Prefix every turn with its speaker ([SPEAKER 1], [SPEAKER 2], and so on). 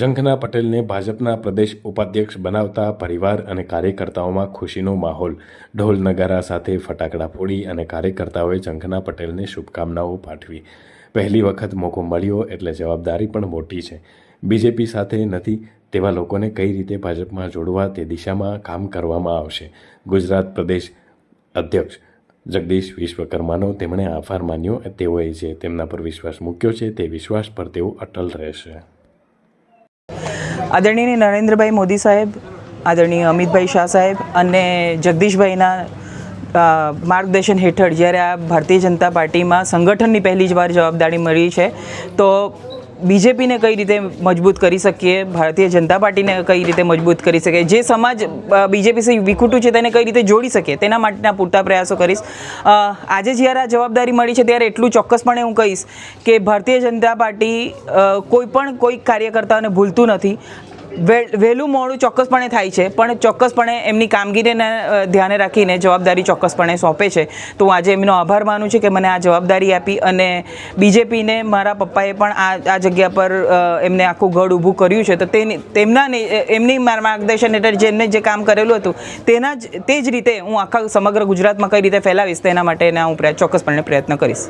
[SPEAKER 1] ઝંખના પટેલને ભાજપના પ્રદેશ ઉપાધ્યક્ષ બનાવતા પરિવાર અને કાર્યકર્તાઓમાં ખુશીનો માહોલ. ઢોલ નગારા સાથે ફટાકડા ફોડી અને કાર્યકર્તાઓએ ઝંખના પટેલને શુભકામનાઓ પાઠવી. પહેલી વખત મોકો મળ્યો એટલે જવાબદારી પણ મોટી છે. બીજેપી સાથે નથી, તેવા લોકોને કઈ રીતે ભાજપમાં જોડવા તે દિશામાં કામ કરવામાં આવશે? ગુજરાત પ્રદેશ અધ્યક્ષ જગદીશ વિશ્વકર્માનો તેમણે આભાર માન્યો. તેઓએ જે તેમના પર વિશ્વાસ મૂક્યો છે તે વિશ્વાસ પર તેઓ અટલ રહેશે.
[SPEAKER 2] આદરણીય નરેન્દ્રભાઈ મોદી સાહેબ, આદરણીય અમિતભાઈ શાહ સાહેબ અને જગદીશભાઈના માર્ગદર્શન હેઠળ જ્યારે આ ભારતીય જનતા પાર્ટીમાં સંગઠનની પહેલી જ વાર જવાબદારી મળી છે, તો બીજેપીને કઈ રીતે મજબૂત કરી શકીએ? ભારતીય જનતા પાર્ટીને કઈ રીતે મજબૂત કરી શકીએ? જે સમાજ બીજેપી વિખૂટું છે તેને કઈ રીતે જોડી શકીએ? તેના માટેના પૂરતા પ્રયાસો કરીશ. આજે જ્યારે આ જવાબદારી મળી છે ત્યારે એટલું ચોક્કસપણે હું કહીશ કે ભારતીય જનતા પાર્ટી કોઈ પણ કોઈ કાર્યકર્તાઓને ભૂલતું નથી. વહેલું મોડું ચોક્કસપણે થાય છે, પણ ચોક્કસપણે એમની કામગીરીને ધ્યાને રાખીને જવાબદારી ચોક્કસપણે સોંપે છે. તો હું આજે એમનો આભાર માનું છું કે મને આ જવાબદારી આપી અને બીજેપીને મારા પપ્પાએ પણ આ આ જગ્યા પર એમને આખું ગઢ ઊભું કર્યું છે. તો તેમના એમની માર્ગદર્શન હેઠળ જેમને જે કામ કરેલું હતું, તેના જ તે જ રીતે હું આખા સમગ્ર ગુજરાતમાં કઈ રીતે ફેલાવીશ તેના માટેના હું પ્રય- ચોક્કસપણે પ્રયત્ન કરીશ.